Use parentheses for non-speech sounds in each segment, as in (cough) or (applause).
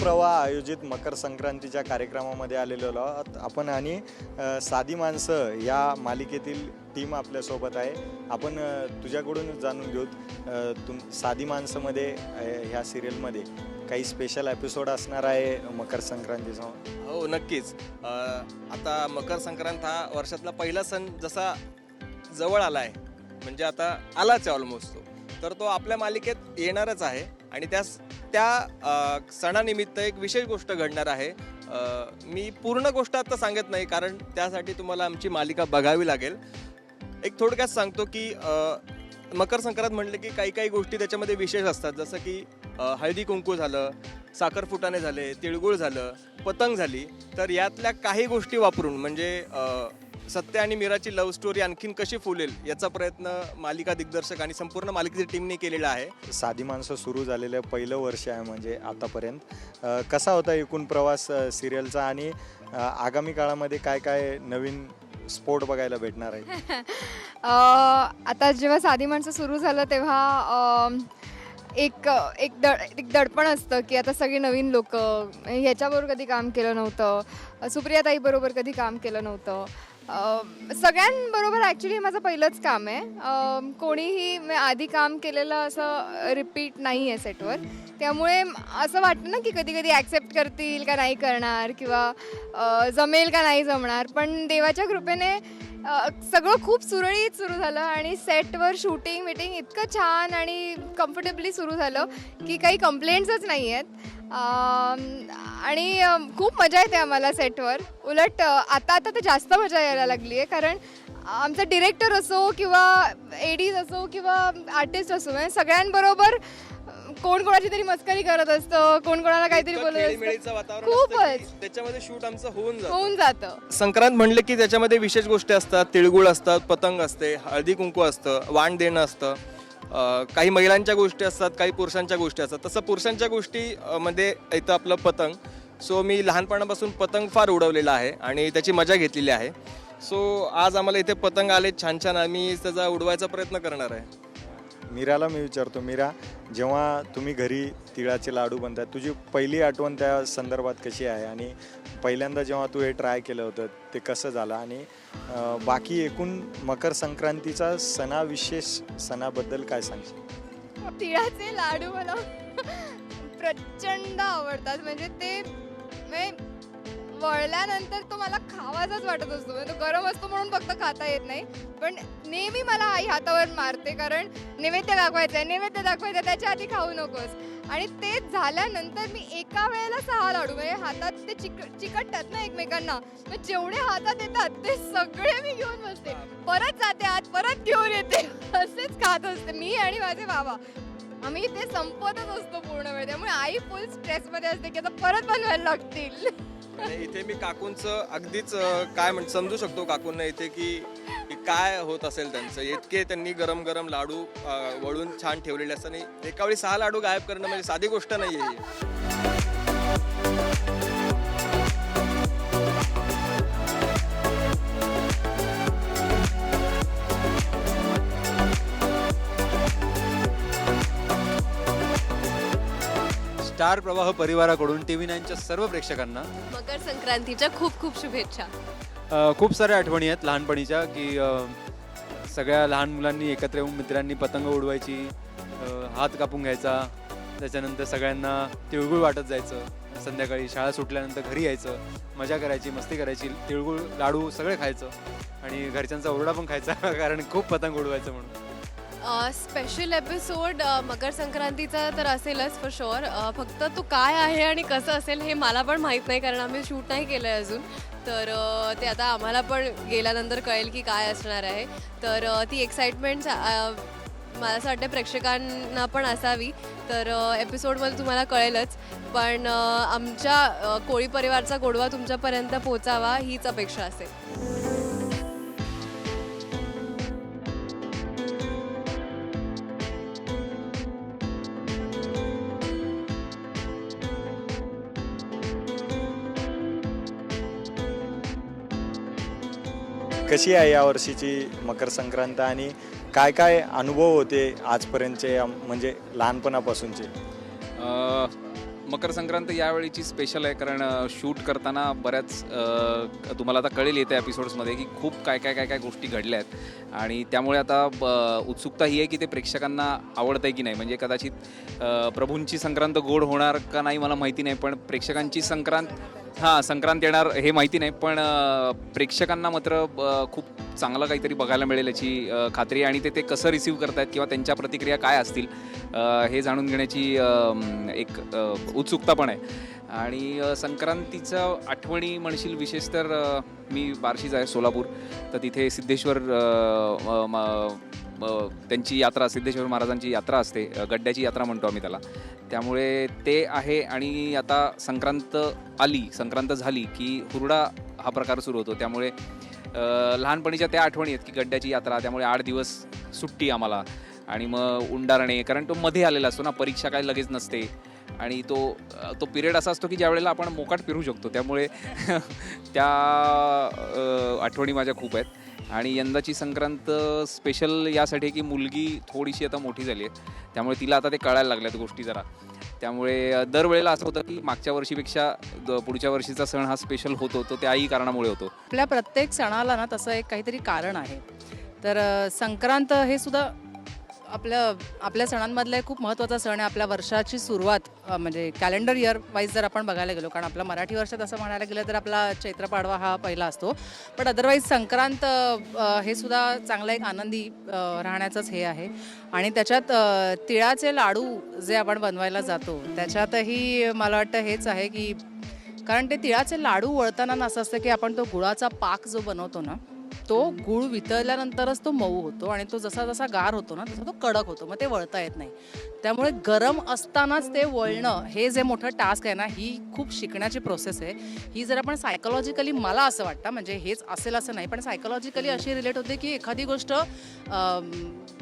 प्रवाह आयोजित मकर संक्रांतीच्या कार्यक्रमामध्ये आलेलो आहोत. आपण आणि साधी माणसं या मालिकेतील टीम आपल्यासोबत आहे. आपण तुझ्याकडून जाणून घेऊत तुम साधी माणसंमध्ये ह्या सिरियलमध्ये काही स्पेशल एपिसोड असणार आहे मकर संक्रांतीचा? हो नक्कीच. आता मकर संक्रांत हा वर्षातला पहिला सण जसा जवळ आला आहे म्हणजे आता आलाच आहे ऑलमोस्ट तो. तर तो आपल्या मालिकेत येणारच आहे आणि त्यास त्या सणानिमित्त एक विशेष गोष्ट घडणार आहे. मी पूर्ण गोष्ट आता सांगत नाही कारण त्यासाठी तुम्हाला आमची मालिका बघावी लागेल. एक थोडक्यात सांगतो की मकर संक्रांत म्हटलं की काही काही गोष्टी त्याच्यामध्ये विशेष असतात. जसं की हळदी कुंकू झालं साखरफुटाणे झाले तिळगुळ झालं पतंग झाली. तर यातल्या काही गोष्टी वापरून म्हणजे सत्य आणि मीराची लव्ह स्टोरी आणखीन कशी फुलेल याचा प्रयत्न मालिका दिग्दर्शक आणि संपूर्ण मालिकेची टीमने केलेला आहे. साधी माणसं सुरू झालेलं पहिलं वर्ष आहे म्हणजे आतापर्यंत. कसा होता एकूण प्रवास सिरियलचा आणि आगामी काळामध्ये काय काय नवीन स्पोर्ट बघायला भेटणार आहे? (laughs) आता जेव्हा साधी माणसं सुरू झालं तेव्हा एक एक दड एक दडपण असतं की आता सगळी नवीन लोक ह्याच्याबरोबर कधी काम केलं नव्हतं. सुप्रियाताईबरोबर कधी काम केलं नव्हतं. सगळ्यांबरोबर ॲक्च्युली माझं पहिलंच काम आहे. कोणीही मी आधी काम केलेलं असं रिपीट नाही आहे सेटवर त्यामुळे असं वाटतं ना की कधी कधी ॲक्सेप्ट करतील का नाही करणार किंवा जमेल का नाही जमणार. पण देवाच्या कृपेने सगळं खूप सुरळीत सुरू झालं आणि सेटवर शूटिंग मिटिंग इतकं छान आणि कम्फर्टेबली सुरू झालं की काही कंप्लेंट्सच नाही आहेत आणि खूप मजा येते आम्हाला सेटवर उलट आता आता तर जास्त मजा यायला लागली आहे कारण आमचा डिरेक्टर असो किंवा एडीज असो किंवा आर्टिस्ट असो म्हणजे सगळ्यांबरोबर कोण कोणाची तरी मस्करी करत असतं कोण कोणाला काहीतरी बोलत असतं. खूपच. त्याच्यामध्ये शूट आमचं होऊन जातं. होऊन जातं. संक्रांत म्हणलं की त्याच्यामध्ये विशेष गोष्टी असतात तिळगुळ असतात पतंग असते हळदी कुंकू असतं वाण देणं असतं. काही महिलांच्या गोष्टी असतात काही पुरुषांच्या गोष्टी असतात. तसं पुरुषांच्या गोष्टी मध्ये येतं आपलं पतंग. सो मी लहानपणापासून पतंग फार उडवलेला आहे आणि त्याची मजा घेतलेली आहे. सो आज आम्हाला इथे पतंग आले छान छान. आम्ही त्याचा उडवायचा प्रयत्न करणार आहे. मीराला मी विचारतो मीरा जेव्हा तुम्ही घरी तिळाचे लाडू बनतात तुझी पहिली आठवण त्या संदर्भात कशी आहे? आणि पहिल्यांदा जेव्हा तू हे ट्राय केलं होतं ते कसं झालं? आणि बाकी एकूण मकर संक्रांतीचा सणाविशेष सणाबद्दल काय सांगशील? तिळाचे लाडू मला प्रचंड आवडतात. म्हणजे ते म्हणजे वळल्यानंतर तो मला खावाचाच वाटत असतो. म्हणजे तो गरम असतो म्हणून फक्त खाता येत नाही. पण नेहमी मला आई हातावर मारते कारण नैवेद्य दाखवायचं आहे नैवेद्य दाखवायचं आहे, त्याच्या आधी खाऊ नकोस. आणि ते झाल्यानंतर मी एका वेळेला सहा लाडू म्हणजे हातात ते चिक चिकटतात ना एकमेकांना मग जेवढे हातात येतात ते सगळे मी घेऊन बसते. परत जाते आत परत घेऊन येते. (laughs) असेच खात असते मी आणि माझे बाबा. आम्ही ते संपतच असतो पूर्ण वेळ. त्यामुळे आई फुल स्ट्रेसमध्ये असते की आता परत बनवायला लागतील. आणि इथे मी काकूंचं अगदीच अं, काय म्हण समजू शकतो काकूंना इथे की की काय होत असेल त्यांचं. इतके त्यांनी गरम गरम लाडू अं, वळून छान ठेवलेले असतात आणि एका वेळी सहा लाडू गायब करणं म्हणजे साधी गोष्ट नाही आहे स्टार प्रवाह परिवाराकडून टी व्ही नाईनच्या सर्व प्रेक्षकांना मकर संक्रांतीच्या खूप खूप शुभेच्छा. अ, खूप साऱ्या आठवणी आहेत लहानपणीच्या की अ, सगळ्या लहान मुलांनी एकत्र येऊन मित्रांनी पतंग उडवायची अ, हात कापून घ्यायचा त्याच्यानंतर सगळ्यांना तिळगुळ वाटत जायचं संध्याकाळी शाळा सुटल्यानंतर घरी यायचं मजा करायची मस्ती करायची तिळगुळ लाडू सगळे खायचं आणि घरच्यांचा ओरडा पण खायचा (laughs) कारण खूप पतंग उडवायचं म्हणून. स्पेशल एपिसोड मकर संक्रांतीचा तर असेलच फॉर शुअर फक्त तो काय आहे आणि कसं असेल हे मला पण माहीत नाही कारण आम्ही शूट नाही केलं आहे अजून. तर ते आता आम्हाला पण गेल्यानंतर कळेल की काय असणार आहे. तर ती एक्साइटमेंट मला असं वाटतं प्रेक्षकांना पण असावी. तर एपिसोडमध्ये तुम्हाला कळेलच. पण आमच्या कोळी परिवारचा गोडवा तुमच्यापर्यंत पोचावा हीच अपेक्षा असेल. कशी आहे यावर्षीची मकर संक्रांत आणि काय काय अनुभव होते आजपर्यंतचे म्हणजे लहानपणापासूनचे? मकर संक्रांत यावेळीची स्पेशल आहे कारण शूट करताना बऱ्याच तुम्हाला आता कळेल येत्या एपिसोड्समध्ये की खूप काय काय काय काय गोष्टी घडल्या आहेत. आणि त्यामुळे आता ब- उत्सुकता ही आहे की ते प्रेक्षकांना आवडतंय की नाही. म्हणजे कदाचित प्रभूंची संक्रांत गोड होणार का नाही मला माहिती नाही पण प्रेक्षकांची संक्रांत हां संक्रांत येणार हे माहिती नाही पण प्रेक्षकांना मात्र खूप चांगलं काहीतरी बघायला मिळेल याची खात्री आणि ते ते कसं रिसीव्ह करतायत किंवा त्यांच्या प्रतिक्रिया काय असतील हे जाणून घेण्याची एक उत्सुकता पण आहे. आणि संक्रांतीचं आठवणी म्हणशील विशेष तर मी बार्शीच आहे सोलापूर तर तिथे सिद्धेश्वर त्यांची यात्रा सिद्धेश्वर महाराजांची यात्रा असते. गड्ड्याची यात्रा म्हणतो आम्ही त्याला. त्यामुळे ते आहे आणि आता संक्रांत आली संक्रांत झाली की हुरडा हा प्रकार सुरू होतो. त्यामुळे लहानपणीच्या त्या आठवणी आहेत की गड्ड्याची यात्रा त्यामुळे आठ दिवस सुट्टी आम्हाला. आणि मग उंडारणे कारण तो मध्ये आलेला असतो ना परीक्षा काय लगेच नसते. आणि तो तो पिरियड असा असतो की ज्यावेळेला आपण मोकाट फिरू शकतो. त्यामुळे (laughs) त्या आठवणी माझ्या खूप आहेत. आणि यंदाची संक्रांत स्पेशल यासाठी की मुलगी थोडीशी आता मोठी झाली आहे. त्यामुळे तिला आता ते कळायला लागल्यात गोष्टी जरा. त्यामुळे दरवेळेला असं होतं की मागच्या वर्षीपेक्षा पुढच्या वर्षीचा सण हा स्पेशल होतो तो त्याही कारणामुळे होतो. आपल्या प्रत्येक सणाला ना तसं एक काहीतरी कारण आहे. तर संक्रांत हे सुद्धा आपलं आपल्या सणांमधला एक खूप महत्त्वाचा सण आहे आपल्या वर्षाची सुरुवात अ, म्हणजे कॅलेंडर इयर वाईज जर आपण बघायला गेलो कारण आपला मराठी वर्षात असं म्हणायला गेलं तर आपला चैत्र पाडवा हा पहिला असतो. पण अदरवाईज संक्रांत अ, हे सुद्धा चांगला एक आनंदी अ, राहण्याचंच हे आहे. आणि त्याच्यात अ, तिळाचे लाडू जे आपण बनवायला जातो त्याच्यातही मला वाटतं हेच आहे की कारण ते तिळाचे लाडू वळताना ना असं असतं की आपण तो गुळाचा पाक जो बनवतो ना तो गुळ वितळल्यानंतरच तो मऊ होतो आणि तो जसा जसा गार होतो ना तसा तो कडक होतो. मग ते वळता येत नाही. त्यामुळे गरम असतानाच ते वळणं हे जे मोठं टास्क आहे ना ही खूप शिकण्याची प्रोसेस आहे. ही जर आपण सायकोलॉजिकली मला असं वाटतं म्हणजे हेच असेल असं नाही पण सायकोलॉजिकली अशी रिलेट होते की एखादी गोष्ट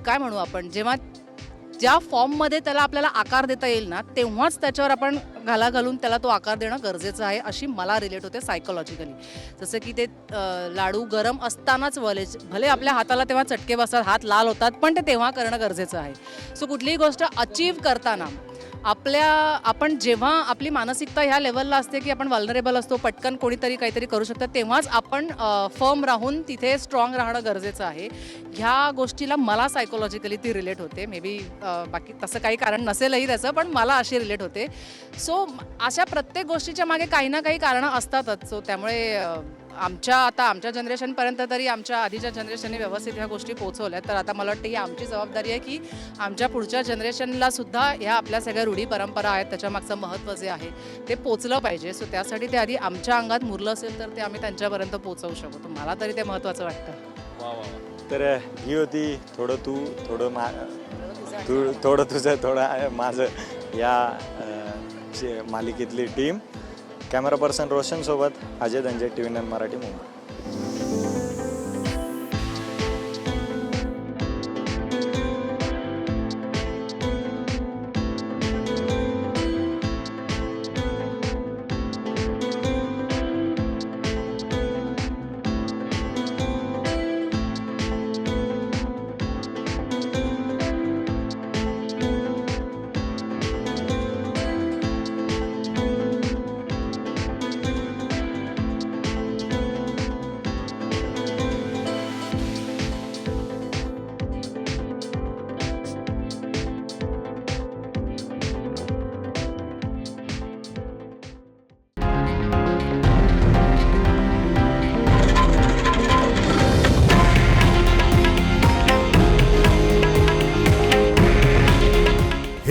काय म्हणू आपण जेव्हा ज्या फॉर्ममध्ये त्याला आपल्याला आकार देता येईल ना तेव्हाच त्याच्यावर आपण घाला घालून त्याला तो आकार देणं गरजेचं आहे अशी मला रिलेट होते सायकोलॉजिकली जसं की ते लाडू गरम असतानाच वले भले आपल्या हाताला तेव्हा चटके बसतात हात लाल होतात पण ते तेव्हा करणं गरजेचं आहे. सो कुठलीही गोष्ट अचीव करताना आपल्या आपण जेव्हा आपली मानसिकता ह्या लेवलला असते की आपण वल्नरेबल असतो पटकन कोणीतरी काहीतरी करू शकतं तेव्हाच आपण फर्म राहून तिथे स्ट्रॉंग राहणं गरजेचं आहे. ह्या गोष्टीला मला सायकोलॉजिकली ती रिलेट होते. मे बी बाकी तसं काही कारण नसेलही त्याचं पण मला अशी रिलेट होते. सो अशा प्रत्येक गोष्टीच्या मागे काही ना काही कारणं असतातच. सो त्यामुळे आमच्या आता आमच्या जनरेशनपर्यंत तरी आमच्या आधीच्या जनरेशनने व्यवस्थित ह्या गोष्टी पोहोचवल्या. तर आता मला वाटतं ही आमची जबाबदारी आहे की आमच्या पुढच्या जनरेशनला सुद्धा ह्या आपल्या सगळ्या रूढी परंपरा आहेत त्याच्यामागचं महत्त्व जे आहे ते पोचलं पाहिजे. सो त्यासाठी ते आधी आमच्या अंगात मुरलं असेल तर ते आम्ही त्यांच्यापर्यंत पोहोचवू शकतो मला तरी ते महत्त्वाचं वाटतं. वा वा तर ही होती थोडं तू थोडं मा तू थोडं तुझं थोडं माझं या मालिकेतली team camera person रोशनसोबत Ajay Dhanje T V nine Marathi Mumbai.